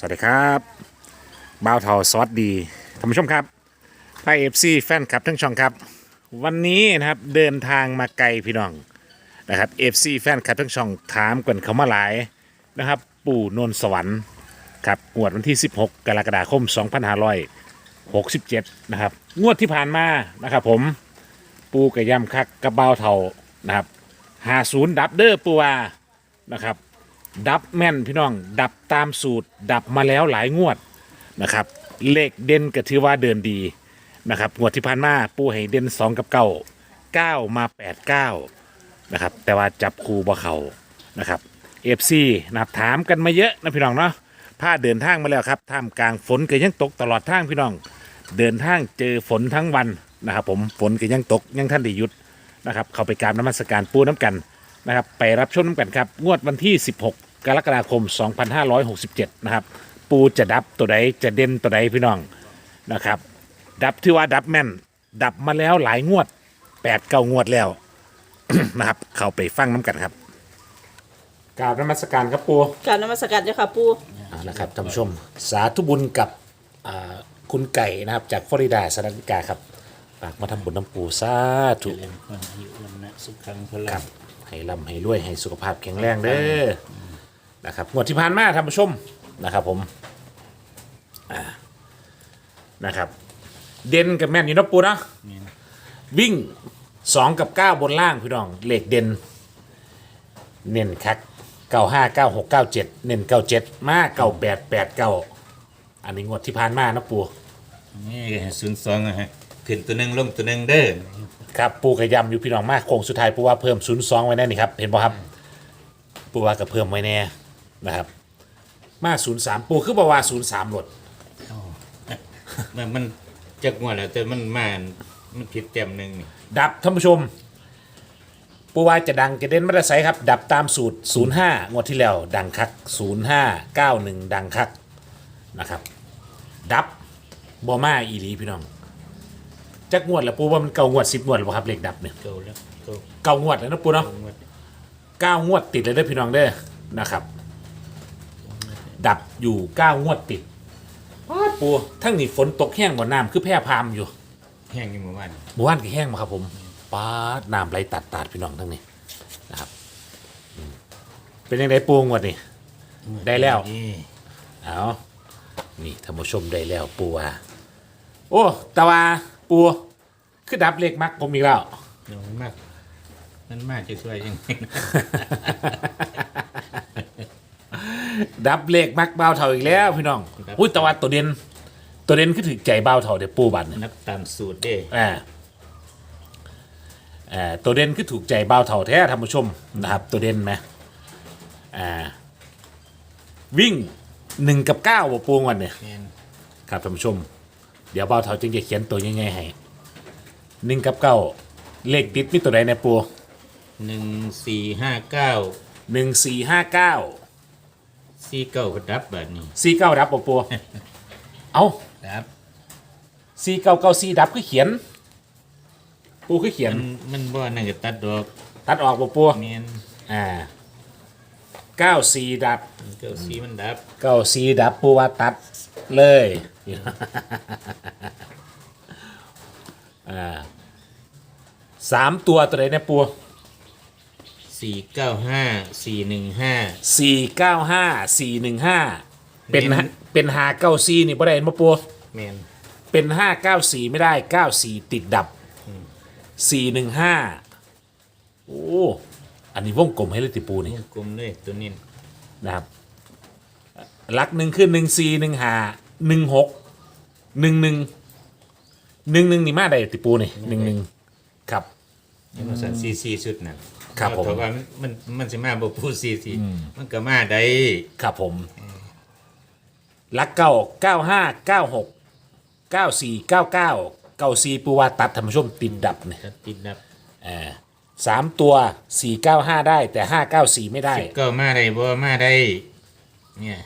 สวัสดีครับบ่าวเทาสวัสดีท่านผู้ชมครับไทยเอฟซีแฟนคลับทั้งช่องครับ วันนี้นะครับเดินทางมาไกลพี่น้องนะครับเอฟซีแฟนคลับทั้งช่องถามกันเขามาหลายนะครับ ปู่นนสวรรค์ครับงวดวันที่ 16 กรกฎาคม 2567 นะครับ งวดที่ผ่านมานะครับผมปูกระยำคักกระเบาวเทานะครับ50ดับเดอร์ปูวานะครับ ดับแม่นพี่น้อง ดับตามสูตร ดับมาแล้วหลายงวดนะครับ เลขเด่นก็ถือว่าเดินดีนะครับงวดที่ผ่านมาปูให้เด่น2กับเก้าเก้ามา8 9นะครับ แต่ว่าจับคูบ่เขานะครับเอฟซีนะครับถามกันมาเยอะนะพี่น้องเนาะพาเดินทางมาแล้วครับท่ามกลางฝนก็ยังตกตลอดทางพี่น้อง เดินทางเจอฝนทั้งวันนะครับ ผมฝนก็ยังตกยังท่านได้หยุดนะครับ เข้าไปกราบน้ำมัสการปูน้ำกัน นะครับไปรับชมน้ำกันครับ งวดวันที่ 16 กรกฎาคม 2567 นะครับ ปูจะดับตัวใดจะเด่นตัวใดพี่น้องนะครับ ดับที่ว่าดับแม่น ดับมาแล้วหลายงวด8ปดเก้างวดแล้ว นะครับ เข้าไปฟังน้ำกันครับกราบนมัสการครับปูกรารนมัสการเจ้าค่ะปูเอาละครับท่านผู้ชม สาธุบุญกับอ่าคุณไก่นะครับ จากฟลอริดาสหรัฐอเมริกาครับฝากมาทำบุญน้ำปูสาธุเล่นคนอายุวันนะสุขังพคลัรังบ ให้ร่ำให้รวยให้สุขภาพแข็งแรงเด้อนะครับงวดที่ผ่านมาท่านผู้ชมนะครับผมอ่านะครับ เด่นกับแม่นอยู่เนาะปูเนาะวิ่งสองกับเก้าบนล่างพี่น้องเลขเด่น เน้นคักเก้าห้าเก้าหกเก้าเจ็ดเน้นเก้าเจ็ดมาเก้าแปดแปดเก้าอันนี้งวดที่ผ่านมานะปูนี่ศูนย์สองนะฮะ ขึ้นตัวหนึ่งลงตัวหนึ่งเด้อครับปูกระยำอยู่พี่น้องมากโค้งสุดท้ายปูว่าเพิ่มศูนย์สองไว้แน่นี่ครับเห็นป่ะครับปูว่าก็เพิ่มไว้แน่นะครับ มาศูนย์สามปูคือบอกว่าศูนย์สามหลดมันมันจักงวดแล้วแต่มันมามันผิดเต็มหนึ่งนี่ดับท่านผู้ชม ปูว่าจะดังจะเด่นมาตรไซครับ ดับตามสูตร 05 งวดที่แล้ว ดังคัก 05 91 ดังคักนะครับ ดับ บอมาอีหลีพี่น้อง จักงวดแล้วปูว่ามันเก่างวดสิบงวดหรือเปล่าครับเลขดับเนี่ยเก่าแล้วเก่าเก่างวดแล้วนะปูเนาะงวดเก้างวดติดเลยเด้อพี่น้องเด้อนะครับ ดับอยู่เก้างวดติดอ้าวปูทั้งนี้ฝนตกแห้งบ่น้ำคือแพร่พามอยู่แห้งอยู่เมื่อวานเมื่อวานก็แห้งมาครับผมป้าดน้ำไหลตัดตัดพี่น้องทั้งนี้นะครับอืมเป็นยังไงปูงวดนี่ ได้แล้ว นี่เอานี่ท่านผู้ชมได้แล้วปูว่าโอ้ แต่ว่า ปูคือดับเล็กมักผมอีกแล้ว เดี๋ยวมันมาก มันมากจะช่วยยังไงดับเลขมักเบาเท่าอีกแล้วพี่น้องอุ้ยแต่ว่าตัวเด่นตัวเด่นคือถือใจเบาเท่าเดี๋ยวปูบันเนี่ยนับตามสูตรเด้อ่าอ่าตัวเด่นคือถูกใจเบาเท่าแท้ท่านผู้ชมนะครับ ตัวเด่นไหมอ่าวิ่งหนึ่งกับเก้าบ่ปูงวันเนี่ยแม่นครับท่านผู้ชม เดี๋ยวเบาเท่าจึงจะเขียนตัวง่ายๆให้หนึ่งกับเก้าเลขติดมีตัวใดในปูหนึ่งสี่ห้าเก้าหนึ่งสี่ห้าเก้าสี่เก้าก็ดับแบบนี้สี่เก้าดับบ่ปูเอาดับสี่เก้าเก้าสี่ดับคือเขียน ปูคือเขียน มันมันบ่นั่นก็ตัดดอกตัดออกบ่ปูแม่นอ่าเก้าสี่ดับเก้าสี่มันดับเก้าสี่ดับปูว่าตัดเลย อ่าสามตัวตัวไหนเนี่ยปูสี่เก้าห้าสี่หนึ่งห้าสี่เก้าห้าสี่หนึ่งห้าเป็นเน้นเป็นหาเก้าสี่นี่บ่ได้มาปูแม่นเป็นห้าเก้าสี่ไม่ได้เก้าสี่ติดดับสี่หนึ่งห้าโอ้อันนี้วงกลมให้เลยติปูนี่วงกลมเลยตัวนี้นะครับลักหนึ่งคือหนึ่งสี่หนึ่งห้า หนึ่งหกหนึ่งหนึ่งหนึ่งหนึ่งนี่มาได้ติปูนี่หนึ่งหนึ่งครับ ยังมาสั่นซีซีสุดน่ะครับผม เพราะว่ามันมันมันสิมาบ่พูดซีซีมันก็มาได้ครับผมลักเก้าเก้าห้าเก้าหกเก้าสี่เก้าเก้าเก้าสี่ปูว่าตัดธรรมชมติดดับเนี่ยถ้าติดดับอ่าสามตัวสี่เก้าห้าได้แต่ห้าเก้าสี่ไม่ได้สิบเก้ามาได้บ่มาได้ เนี่ย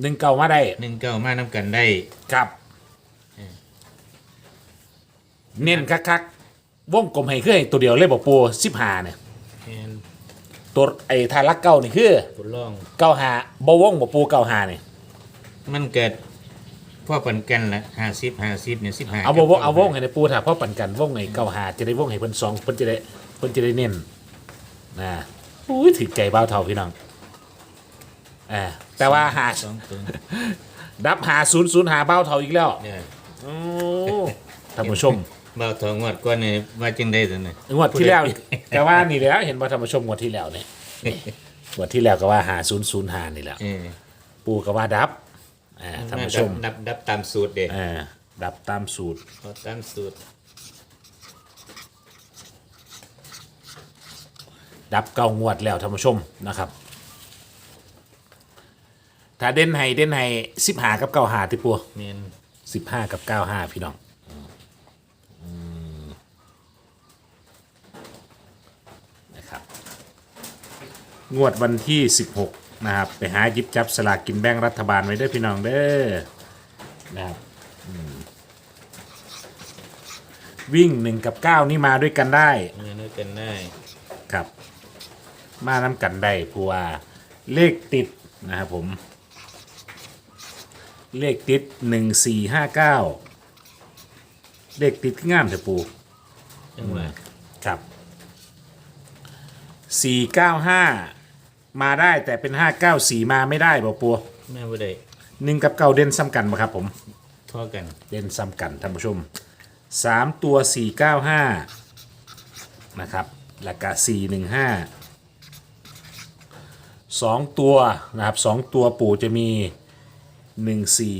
หนึ่งเก้ามาได้หนึ่งเก้ามานํกันได้ ครับเน้นคักๆวงกลมให้คือให้ตัวเดียวเลยบอกปูสิบห้าเนี่ยแม่นตัวไอ้ทารักเก้านี่คือตัวร่อง เก้าหาบวงบอกปูเก้าหาเนี่ยมันเกิดพ่อปันกันละห้าสิบห้าสิบเนี่ยสิบห้าเอาวงเอาวงให้ในปูถ้าพ่อปั่นกันวงไงเก้าหาจะได้วงให้เพิ่นสองเพิ่นจะได้เพิ่นจะได้เน้นนะอุ้ยถือใจเบ้าเท่าพี่น้องอ่า แต่ว่าหาสองตัวดับหาศูนย์ศูนย์หาเบ้าเท่าอีกแล้วเนี่ยโอ้ท่านผู้ชมเบาทองงวดก้อนเนี่ยว่าจึงได้ตัวเนี่ยงวดที่แล้วนี่แต่ว่านี่แหล้วเห็นว่าท่านผู้ชมงวดที่แล้วเนี่ยนี่งวดที่แล้วก็ว่าหาศูนย์ศูนย์หานี่แหล้ว เออปูก็ว่าดับอ่าท่านผู้ชมดับดับตามสูตรเด็อ่าดับตามสูตร ตามสูตรดับเก้างวดแล้วท่านผู้ชมนะครับ ถ้าเด่นให้เด่นให้สิบหากับเก้าหาที่ปัวเมียนสิบห้ากับเก้าห้าพี่น้องอืมนะครับ งวดวันที่สิบหกนะครับ ไปหาหยิบจับสลากกินแบ่งรัฐบาลไว้เด้อพี่น้องเด้อนะครับอืมวิ่งหนึ่งกับเก้านี่มาด้วยกันได้ เมียนด้วยกันได้ครับ มาน้ำกันได้เพราะว่าเลขติดนะครับผม เลขติดหนึ่งสี่ห้าเก้าเลขติดงามเถอะปูจังหวะครับสี่เก้าห้ามาได้แต่เป็นห้าเก้าสี่มาไม่ได้บอกปูแม่บ่ได้หนึ่งกับเก้าเด่นซ้ำกันบ่ครับผมท่อกันเด่นซ้ำกันท่านผู้ชมสามตัวสี่เก้าห้านะครับแล้วก็สี่หนึ่งห้าสองตัวนะครับสองตัวปู่จะมี หนึ่งสี่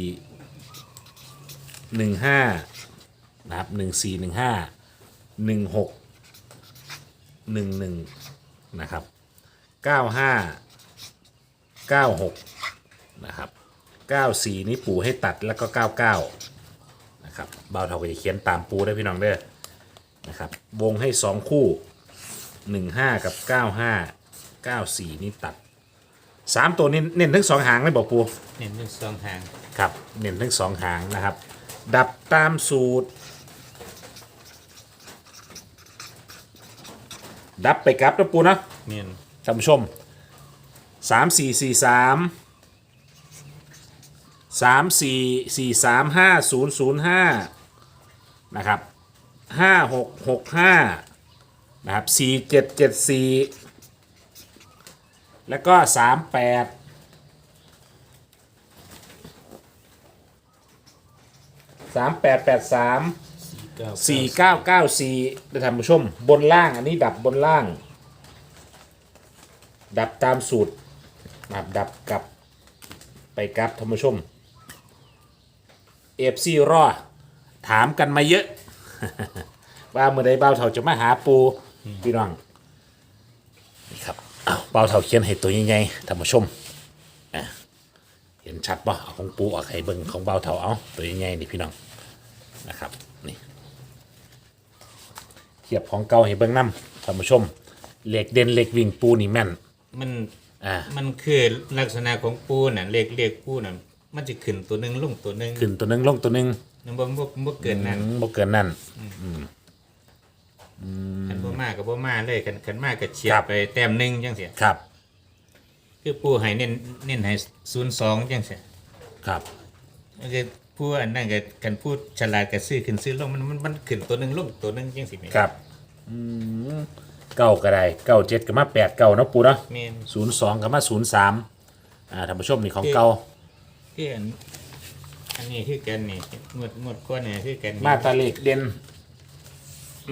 หนึ่งห้านะครับหนึ่งสี่หนึ่งห้าหนึ่งหกหนึ่งหนึ่งนะครับเก้าห้าเก้าหกนะครับเก้าสี่นี้ปูให้ตัดแล้วก็เก้าเก้านะครับเบาเท่ากับจะเขียนตามปูได้พี่น้องเด้อนะครับวงให้สองคู่หนึ่งห้ากับเก้าห้าเก้าสี่นี่ตัด สามตัวนี้เน้นทั้งสองหางเลยบอกปูเน้นทั้งสองทางครับ เน้นทั้งสองหางนะครับ ดับตามสูตร ดับไปกลับนะปูนะเมียนท่านผู้ชมสามสี่สี่สามสามสี่สี่สามห้าศูนย์ศูนย์ห้านะครับห้าหกหกห้านะครับสี่เจ็ดเจ็ดสี่ แล้วก็สามแปดสามแปดแปดสามสี่เก้าเก้าสี่ได้ท่านผู้ชม บนล่างอันนี้ดับบนล่าง ดับตามสูตรนะครับดับกลับไปกลับท่านผู้ชมเอฟซีรอถามกันมาเยอะ ว่าเมื่อใดเบาเถาจะมาหาปูพี่น้อง เบาเถาเขียนให้ตัวใหญ่ๆท่านผู้ชมอะเห็นชัดป่ะเอาของปูออกให้เบิ่งของเบาเถาเอาตัวใหญ่ๆนี่พี่น้องนะครับนี่เทียบของเก่าให้เบิ่งน้ำท่านผู้ชมเหล็กเด่นเหล็กวิ่งปูนี่แม่นมันอ่ามันคือลักษณะของปูน่ะเลขเลขปูน่ะมันจะขึ้นตัวหนึ่งลงตัวหนึ่งขึ้นตัวหนึงลงตัวหนึงนั่นบ่บ่บ่เกินนั้น อืมบ่เกินนั่น คันบ่มากับบ่มาเลยคันคันมาก็เฉียครัดบไปแต้มหนึงจังซี่ครับคือปูให้เน้นเน้นให้02จังซี่ครับ มันก็ผู้อันนั้นก็คันพูดฉลาดก็ซื้อขึ้นซื้อลงมันมันมันขึ้นตัวหนึงลงตัวหนึงจังซี่แม่ครับอืมเก้าก็ได้เก้าเจ็ดก็มาแปดเก้าเนาะปูเนาะแม่น ศูนย์สองก็มาศูนย์สามอ่าท่านผู้ชมนี่ของเก่าคืออันอันนี้คือกันนี่งวดงวดก้อนนี่คือกันนี่มาตาเลขเด่น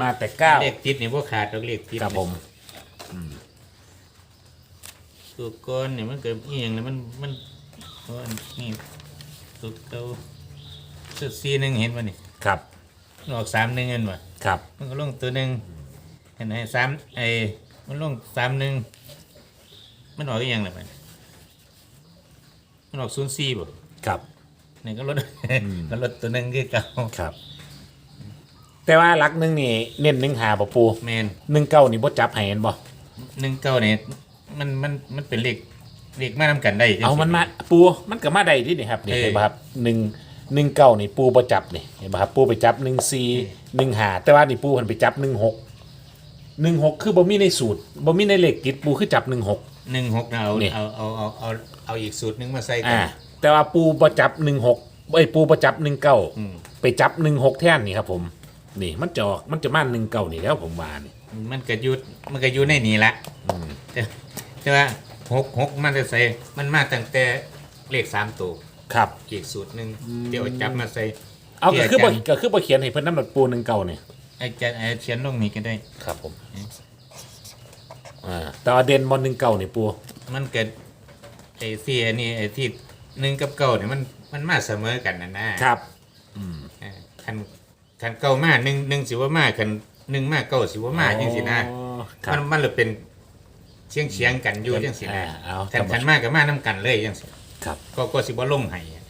มาแต่เก้าเลขติดนี่บ่ขาดดอกเลขติดครับผมตัวก้อนนี่มันเกิดอีหยังแล้วมันมันโอ้อันนี่ตัวเก่าสุดซีหนึงเห็นบ่นี่ครับมันออกสามหนึงเห็นบ่ครับมันก็ลงตัวหนึงเห็นไหมสามไอ้มันลงสามหนึงมันออกอีหยังล่ะมันมันออก04บ่ครับนี่ก็ลดก็ลดตัวหนึงคือเก่าครับ แต่ว่าหลักหนึ่งนี่เน้นหนึ่งหาบ่ปูแม่นหนึ่งเก้านี่บ่จับให้เห็นบ่หนึ่งเก้าเนี่ยมันมันมันเป็นเลขเลขมานำกันได้จังเอาซี้มันมาปูมันก็มาได้ที่นี่ครับนี่เออเห็นป่ะครับหนึ่งหนึ่งเก้านี่ปูประจับนี่เห็นป่ะครับปูไปจับหนึ่งสี่หนึ่งหาแต่ว่านี่ปูมันไปจับหนึ่งหกหนึ่งหกคือบ่มีในสูตรบ่มีในเลขกิจปูคือจับหนึ่งหกหนึ่งหกเอานี่เอาเอาเอาเอาเอาอีกสูตรหนึงมาใส่กัอ่าแต่ว่าปูประจับหนึ่งหกไอ้ยปูประจับหนึ่งเก้าอืมไปจับหนึ่งหกแท่นนี่ครับผม นี่มันจะออกมันจะมาหนึ่งเก้านี่แล้วผมว่านี่มันก็อยุดมันก็อยู่ในนี้ละแต่แต่ว่าหกหกมันจะใส่มันมาตั้งแต่เลขสามตัวครับ อีกสูตรหนึ่งเดี๋ยวจับมาใส่เอาก็คือบ่ที่าจารย์ก็คือบ่เขียนให้เพิ่นน้ำหนักปูหนึ่งเก้านี่อาจารย์เขียนลงนี้ก็ได้ ครับผมอ่าแต่ว่าเด่นบอลหนึ่งเก้านี่ปูมันเกิดไอ้ที่อันนี้ไอ้ที่หนึ่งกับเก้าเนี่ยมันมันมาเสมอกันนะนะครับ เออคัน คันเก้ามาหนึ่งหนึ่งสิว่ามาคันหนึ่งมาเก้าสิว่ามาจังสินะอ๋อครับมันมันเลยเป็นเชียงเชียงๆกันอยู่จังสินะอ่าเอาคันคันมากับมาน้ำกันเลยจังสิครับก็ก็สิบ่ลงให้อะ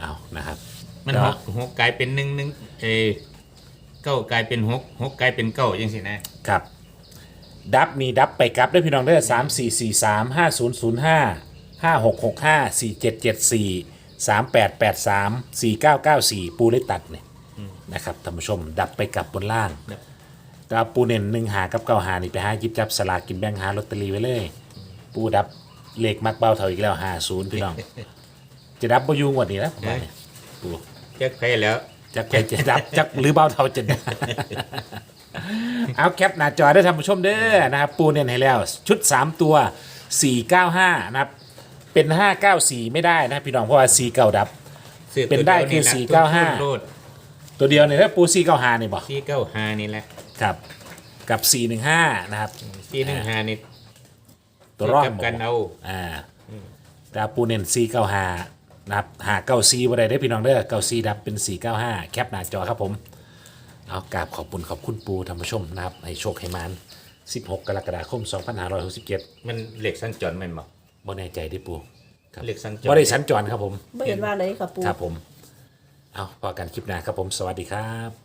เอานะครับ มันแต่หว่ากหกกลายเป็นหนึ่งหนึ่งเออเก้ากลายเป็นหกหกกลายเป็นเก้าจังสินะครับ ดับมีดับไปกลับได้พี่น้องได้สามสี่สี่สามห้าศูนย์ศูนย์ห้าห้าหกหกห้าสี่เจ็ดเจ็ดสี่สามแปดแปดสามสี่เก้าเก้าสี่ปูได้ตัดเนี่ย นะครับท่านผู้ชม ดับไปกลับบนล่างแต่ว่าปูเน่นหนึ่งหากับเก้าหานี่ไปหาหยิบจับสลากกินแบ่งหาลอตเตอรี่ไว้เลย ปูดับเลขมักเบ้าเท่าอีกแล้วหาศูนย์พี่น้อง จะดับบอยูงวดนี้นะผมว่าเนี่ยปูเจ๊กไปแล้วจักใครจะดับจักหรือเบ้าเท่าจะดับเอาแคปหน้าจอได้ท่านผู้ชมเด้อนะครับปูเน่นให้แล้ว ชุด 3 ตัว 495 นะครับ เป็น 594 ไม่ได้นะพี่น้องเพราะว่า4เก่าดับซื้อเป็นได้คือ ตัวสี่ดียวเก้าห้าโลดตัวเดียวเนี่ยถ้าปู495นี่บอกสี่เก้าห้านี่แหละครับ กับ415นะครับสี่หนึ่งห้านี่ตัวร่องกับบอกกันเอาอ่าดาปูเน่น495นะครับหาเก้าซีบ่ได้ได้อพี่น้องเด้อเก้าซีดับเป็น495แคปหน้าจอครับผม เอากราบขอบคุณขอบคุณปูท่านผู้ชมนะครับให้โชคให้มัน16 กรกฎาคม 2567มันเหล็กสัญจรแมันบอกบ่แน่ใจได้อปู ครับ เหล็กสัญจรบ่ได้สัญจรครับผมไม่เห็นว่าเลยค่ะปู ครับผม เอาพอกันคลิปหน้าครับผมสวัสดีครับ